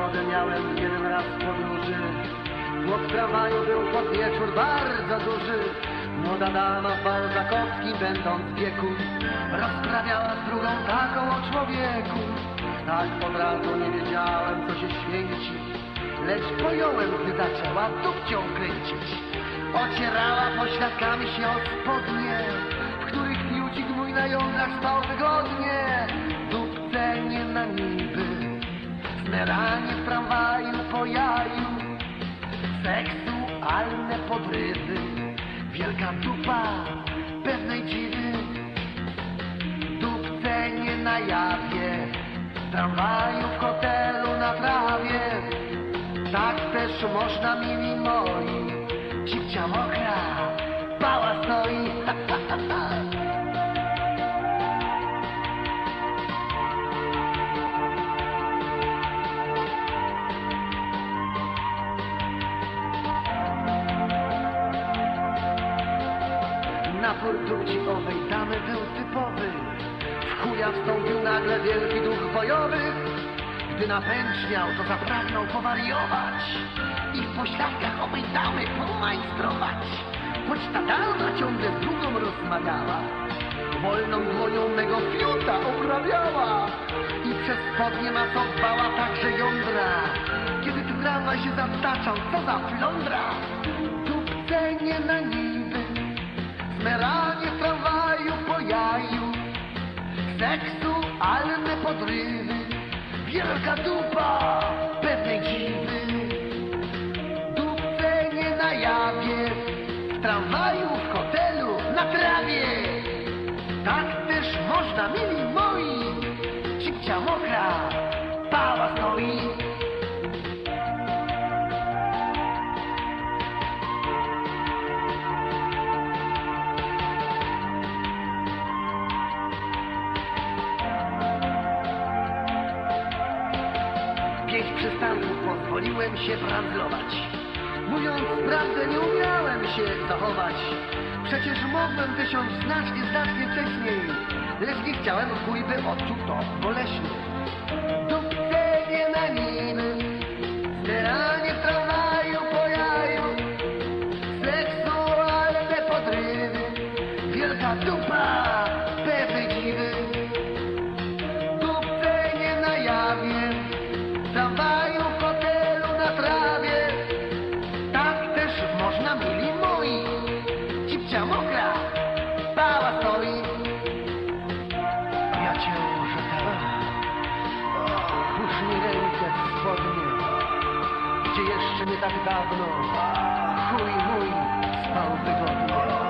przygodę miałem jeden raz w podróży. Tłok tramwaju był pod wieczór bardzo duży. Młoda dama w Balzakowskim, będąc w wieku, rozprawiała z drugą taką o człowieku. Tak od razu nie wiedziałem, co się święci, lecz pojąłem, gdy zaczęła dupcią kręcić. Ocierała pośladkami się o spodnie, w których fiucik mój na jądrach spał wygodnie. Dupce nie na niby, smeranie w tramwaju po jaju, seksualne podrywy, wielka dupa pewnej dziwy. Dupce nie na jawie, w tramwaju, w hotelu, na trawie. Tak też można, mili moi, cipcia mokra, Napór dupci owej damy był typowy. W chuja wstąpił nagle wielki duch bojowy. Gdy napęczniał, to zapragnął powariować i w pośladkach owej damy pomajstrować. Choć ta dama ciągle z drugą rozmawiała, wolną dłonią mego fiuta oprawiała i przez spodnie masowała także jądra. Kiedy tramwaj się zataczał, co za flądra! Smeranie w tramwaju po jaju Seksualne podrywy Wielka dupa pewnej dziwy. Dupce nie na jawie W tramwaju, w hotelu, na trawie. Tak też można, mili moi Cipcia mokra, Pięć przystanków pozwoliłem się brandzlować. Mówiąc prawdę, nie umiałem się zachować. Przecież mogłem tysiąc znacznie, znacznie wcześniej. Lecz nie chciałem, chuj by odczuł to boleśnie. Dupce nie na niby, zbieranie w tramwaju po jaju. Seksualne podrywy, wielka dupa cipcia mokra, pała stoi. Ja cię urzekałem, pusz mi rękę w spodnie, gdzie jeszcze nie tak dawno chuj mój spał wygodnie.